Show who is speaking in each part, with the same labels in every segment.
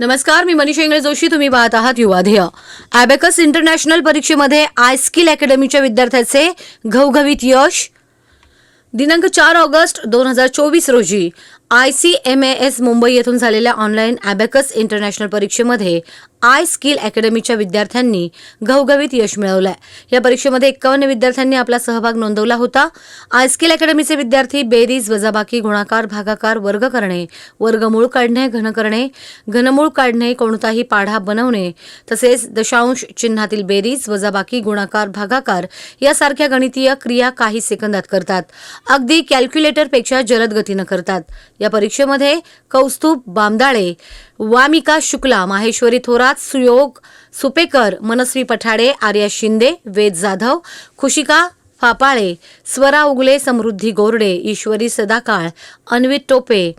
Speaker 1: नमस्कार मी मनीषा इंगळे जोशी तुम्ही पाहत आहात युवाध्येय ॲबेकस इंटरनॅशनल परीक्षेमध्ये आय स्किल अकॅडमीच्या विद्यार्थ्याचे घवघवीत यश दिनांक चार ऑगस्ट दोन हजार चोवीस रोजी I C M S Mumbai येथून झालेल्या ऑनलाईन ॲबॅकस इंटरनॅशनल परीक्षेमध्ये आय स्किल अकॅडमीच्या विद्यार्थ्यांनी घवघवीत यश मिळवलंय. या परीक्षेमध्ये एक्कावन्न विद्यार्थ्यांनी आपला सहभाग नोंदवला होता. आय स्किल अकॅडमीचे विद्यार्थी बेरीज वजाबाकी गुणाकार भागाकार वर्ग करणे वर्गमूळ काढणे घन करणे घनमूळ काढणे कोणताही पाढा बनवणे तसेच दशांश चिन्हातील बेरीज वजाबाकी गुणाकार भागाकार यासारख्या गणितीय क्रिया काही सेकंदात करतात. अगदी कॅल्क्युलेटरपेक्षा जलद गतीनं करतात. या परीक्षेमध्ये कौस्तुभ बामदाळे वामिका शुक्ला माहेश्वरी थोरात सुयोग सुपेकर मनस्वी पठाडे आर्या शिंदे वेद जाधव खुशिका फापाळे स्वरा उगले समृद्धी गोरडे ईश्वरी सदाकाळ अन्वित टोपे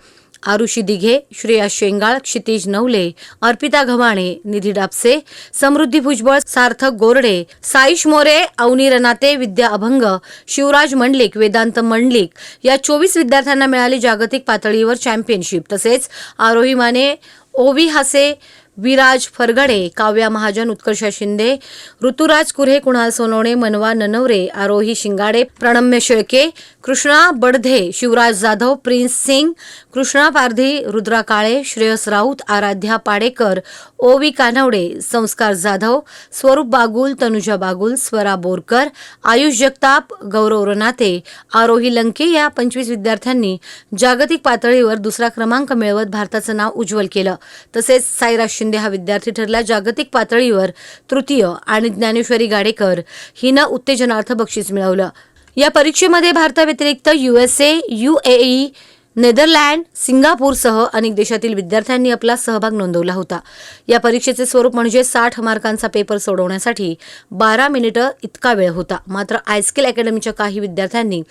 Speaker 1: आरुषी दिघे श्रेया शेंगाळ क्षितिज नवले अर्पिता घवाणे निधी डापसे समृद्धी भुजबळ सार्थक गोरडे साईश मोरे अवनी रनाते विद्या अभंग शिवराज मंडलिक वेदांत मंडलिक या चोवीस विद्यार्थ्यांना मिळाली जागतिक पातळीवर चॅम्पियनशिप. तसेच आरोही माने ओवी हासे विराज फरगडे काव्या महाजन उत्कर्ष शिंदे ऋतुराज कुरे कुणाल सोनवणे मनवा ननवरे आरोही शिंगाडे प्रणम्य शेळके कृष्णा बडधे शिवराज जाधव प्रिन्स सिंग कृष्णा पारधी रुद्रा काळे श्रेयस राऊत आराध्या पाडेकर ओवी कानवडे संस्कार जाधव स्वरूप बागुल तनुजा बागुल स्वरा बोरकर आयुष जगताप गौरव रनाते आरोही लंके या पंचवीस विद्यार्थ्यांनी जागतिक पातळीवर दुसरा क्रमांक मिळवत भारताचं नाव उज्ज्वल केलं. तसेच साईराज शिंदे हा विद्यार्थी ठरला. जागतिक पातळीवर तृतीय आणि ज्ञानेश्वरी गाडेकर हिनं उत्तेजनार्थ बक्षीस मिळवलं. या परीक्षेमध्ये भारताव्यतिरिक्त युएसए युएई नेदरलँड सिंगापूरसह अनेक देशातील विद्यार्थ्यांनी आपला सहभाग नोंदवला होता. या परीक्षेचे स्वरूप म्हणजे साठ मार्कांचा पेपर सोडवण्यासाठी बारा मिनिटं इतका वेळ होता. मात्र आयस्किल अकॅडमीच्या काही विद्यार्थ्यांनी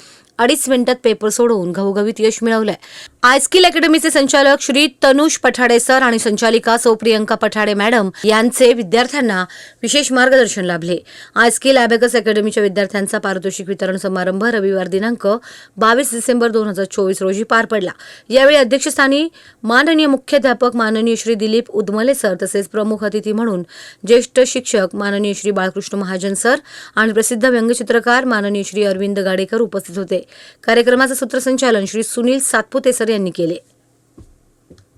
Speaker 1: अडीच मिनिटात पेपर सोडवून घवघवीत यश मिळवलंय. आयस्किल अकॅडमीचे संचालक श्री तनुष पठाडे सर आणि संचालिका सौ प्रियंका पठाडे मॅडम यांचे विद्यार्थ्यांना विशेष मार्गदर्शन लाभले. आयस्किल अॅबेकस अकॅडमीच्या विद्यार्थ्यांचा पारितोषिक वितरण समारंभ रविवार दिनांक बावीस डिसेंबर दोन हजार चोवीस रोजी पार पडला. यावेळी अध्यक्षस्थानी माननीय मुख्याध्यापक माननीय श्री दिलीप उदमले सर तसेच प्रमुख अतिथी म्हणून ज्येष्ठ शिक्षक माननीय श्री बाळकृष्ण महाजन सर आणि प्रसिद्ध व्यंगचित्रकार माननीय श्री अरविंद गाडेकर उपस्थित होते. कार्यक्रमाचं सूत्रसंचालन श्री सुनील सातपुते सर यांनी केले.